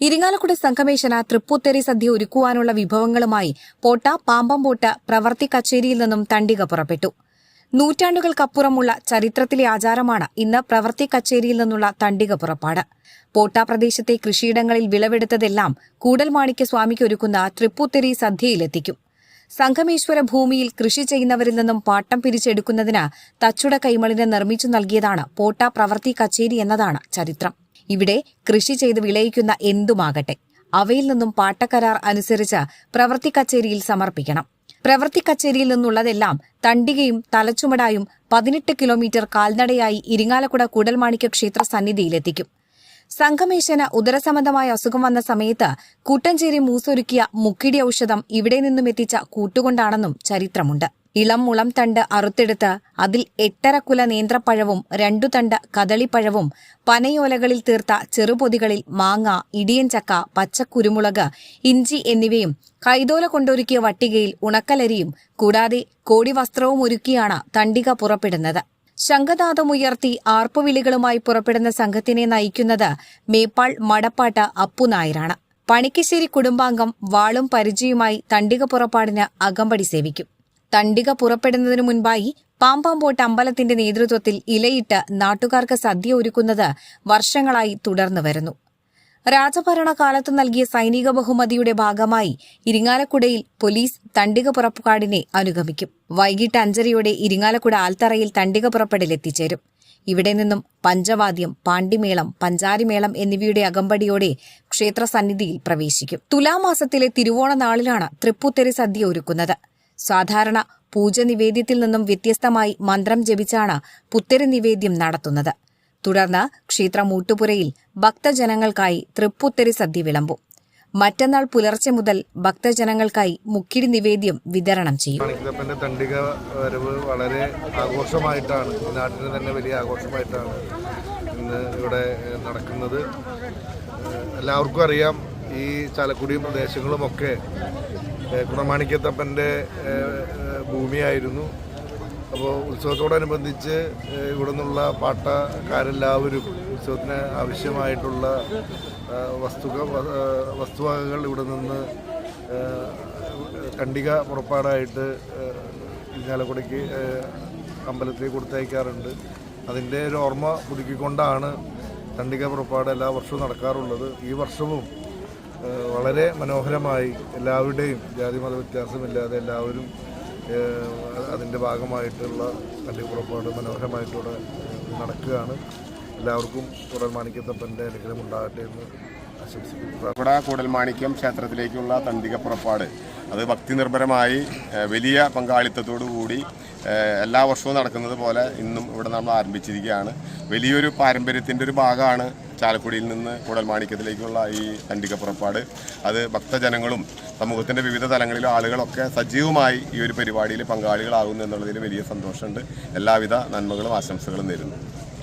ഇരിങ്ങാലക്കുട സംഘമേശന തൃപ്പൂത്തേറി സദ്യ ഒരുക്കുവാനുള്ള വിഭവങ്ങളുമായി പോട്ട പാമ്പംപോട്ട പ്രവർത്തി കച്ചേരിയിൽ നിന്നും തണ്ടിക പുറപ്പെട്ടു. നൂറ്റാണ്ടുകൾക്കപ്പുറമുള്ള ചരിത്രത്തിലെ ആചാരമാണ് ഇന്ന് പ്രവർത്തി കച്ചേരിയിൽ നിന്നുള്ള തണ്ടിക പുറപ്പാട്. പോട്ട പ്രദേശത്തെ കൃഷിയിടങ്ങളിൽ വിളവെടുത്തതെല്ലാം കൂടൽമാണിക്യ സ്വാമിക്ക് ഒരുക്കുന്ന തൃപ്പൂത്തേരി സദ്യയിലെത്തിക്കും. സംഘമേശ്വര ഭൂമിയിൽ കൃഷി ചെയ്യുന്നവരിൽ നിന്നും പാട്ടം പിരിച്ചെടുക്കുന്നതിന് തച്ചുട കൈമളിന് നിർമ്മിച്ചു നൽകിയതാണ് പോട്ട പ്രവർത്തി കച്ചേരി എന്നതാണ് ചരിത്രം. ഇവിടെ കൃഷി ചെയ്ത് വിളയിക്കുന്ന എന്തുമാകട്ടെ അവയിൽ നിന്നും പാട്ടക്കരാർ അനുസരിച്ച് പ്രവൃത്തി കച്ചേരിയിൽ സമർപ്പിക്കണം. പ്രവൃത്തി കച്ചേരിയിൽ നിന്നുള്ളതെല്ലാം തണ്ടികയും തലച്ചുമടായും പതിനെട്ട് കിലോമീറ്റർ കാൽനടയായി ഇരിങ്ങാലക്കുട കൂടൽമാണിക്യ ക്ഷേത്ര സന്നിധിയിലെത്തിക്കും. സംഘമേശന് ഉദരസംബന്ധമായ അസുഖം വന്ന സമയത്ത് കൂട്ടഞ്ചേരി മൂസൊരുക്കിയ മുക്കിടി ഔഷധം ഇവിടെ നിന്നും എത്തിച്ച കൂട്ടുകൊണ്ടാണെന്നും ചരിത്രമുണ്ട്. ഇളം മുളം തണ്ട് അറുത്തെടുത്ത് അതിൽ എട്ടര കുല നേന്ത്രപ്പഴവും രണ്ടു തണ്ട് കദളിപ്പഴവും പനയോലകളിൽ തീർത്ത ചെറുപൊതികളിൽ മാങ്ങ ഇടിയൻ ചക്ക പച്ചക്കുരുമുളക് ഇഞ്ചി എന്നിവയും കൈതോല കൊണ്ടൊരുക്കിയ വട്ടികയിൽ ഉണക്കലരിയും കൂടാതെ കോടി വസ്ത്രവും ഒരുക്കിയാണ് തണ്ടിക പുറപ്പെടുന്നത്. ശംഖനാഥമുയർത്തി ആർപ്പുവിളികളുമായി പുറപ്പെടുന്ന സംഘത്തിനെ നയിക്കുന്നത് മേപ്പാൾ മടപ്പാട്ട് അപ്പുനായരാണ് പണിക്കശ്ശേരി കുടുംബാംഗം വാളും പരിചയുമായി തണ്ടിക പുറപ്പാടിന് അകമ്പടി സേവിക്കും. തണ്ടിക പുറപ്പെടുന്നതിനു മുൻപായി പാമ്പാമ്പോട്ട് അമ്പലത്തിന്റെ നേതൃത്വത്തിൽ ഇലയിട്ട് നാട്ടുകാർക്ക് സദ്യ ഒരുക്കുന്നത് വർഷങ്ങളായി തുടർന്നു വരുന്നു. രാജഭരണകാലത്ത് നൽകിയ സൈനിക ബഹുമതിയുടെ ഭാഗമായി ഇരിങ്ങാലക്കുടയിൽ പോലീസ് തണ്ടിക പുറപ്പുകാടിനെ അനുഗമിക്കും. വൈകിട്ട് അഞ്ചരയോടെ ഇരിങ്ങാലക്കുട ആൽത്തറയിൽ തണ്ടിക പുറപ്പെടലെത്തിച്ചേരും ഇവിടെ നിന്നും പഞ്ചവാദ്യം പാണ്ടിമേളം പഞ്ചാരിമേളം എന്നിവയുടെ അകമ്പടിയോടെ ക്ഷേത്രസന്നിധിയിൽ പ്രവേശിക്കും. തുലാമാസത്തിലെ തിരുവോണ നാളിലാണ് തൃപ്പൂത്തെരി സദ്യ ഒരുക്കുന്നത്. സാധാരണ പൂജ നിവേദ്യത്തിൽ നിന്നും വ്യത്യസ്തമായി മന്ത്രം ജപിച്ചാണ് പുത്തരി നിവേദ്യം നടത്തുന്നത്. തുടർന്ന് ക്ഷേത്ര മൂട്ടുപുരയിൽ ഭക്തജനങ്ങൾക്കായി തൃപ്പുത്തരി സദ്യ വിളമ്പും. മറ്റന്നാൾ പുലർച്ചെ മുതൽ ഭക്തജനങ്ങൾക്കായി മുക്കിടി നിവേദ്യം വിതരണം ചെയ്യും. മാണിക്കപ്പന്റെ തണ്ടിക വരവ് വളരെ ആഘോഷമായിട്ടാണ് നാട്ടിന് തന്നെ വലിയ ആഘോഷമായിട്ടാണ് ഇന്ന് ഇവിടെ നടക്കുന്നത്. എല്ലാവർക്കും അറിയാം ഈ ചാലക്കുടിയും പ്രദേശങ്ങളുമൊക്കെ ഏഹ്, ഭൂമിയായിരുന്നു. അപ്പോൾ ഉത്സവത്തോടനുബന്ധിച്ച് ഇവിടെ നിന്നുള്ള പാട്ടക്കാരെല്ലാവരും ഉത്സവത്തിന് ആവശ്യമായിട്ടുള്ള വസ്തു വസ്തുവകകൾ ഇവിടെ നിന്ന് കണ്ടിക പുറപ്പാടായിട്ട് ഏഹ്, ഇരിങ്ങാലക്കുടയ്ക്ക് അമ്പലത്തിൽ കൊടുത്തയക്കാറുണ്ട്. അതിന്റെ ഒരു ഓർമ്മ പുതുക്കിക്കൊണ്ടാണ് കണ്ടിക പുറപ്പാട് എല്ലാ വർഷവും നടക്കാറുള്ളത്. ഈ വർഷവും വളരെ മനോഹരമായി എല്ലാവരുടെയും ജാതി മത വ്യത്യാസമില്ലാതെ എല്ലാവരും അതിന്റെ ഭാഗമായിട്ടുള്ള കണ്ടിക പുറപ്പാട് മനോഹരമായിട്ടൂടെ നടക്കുകയാണ്. എല്ലാവർക്കും കുടൽ മാണിക്യത്തപ്പന്റെ അനുഗ്രഹം ഉണ്ടാകട്ടെ എന്ന് ആശംസിക്കുന്നു. ഇവിടെ കൂടൽമാണിക്യം ക്ഷേത്രത്തിലേക്കുള്ള തണ്ടിക പുറപ്പാട്. അത് ഭക്തി നിർഭരമായി വലിയ പങ്കാളിത്തത്തോടു കൂടി എല്ലാ വർഷവും നടക്കുന്നത് പോലെ ഇന്നും ഇവിടെ നമ്മൾ ആരംഭിച്ചിരിക്കുകയാണ്. വലിയൊരു പാരമ്പര്യത്തിന്റെ ഒരു ഭാഗമാണ് ചാലക്കുടിയിൽ നിന്ന് കൂടൽമാണിക്യത്തിലേക്കുള്ള ഈ തണ്ടിക പുറപ്പാട് അത് ഭക്തജനങ്ങളും സമൂഹത്തിന്റെ വിവിധ തലങ്ങളിലും ആളുകളൊക്കെ സജീവമായി ഈ ഒരു പരിപാടിയിൽ പങ്കാളികളാകുന്നു എന്നുള്ളതിൽ വലിയ സന്തോഷമുണ്ട്. എല്ലാവിധ നന്മകളും ആശംസകളും നേരുന്നു.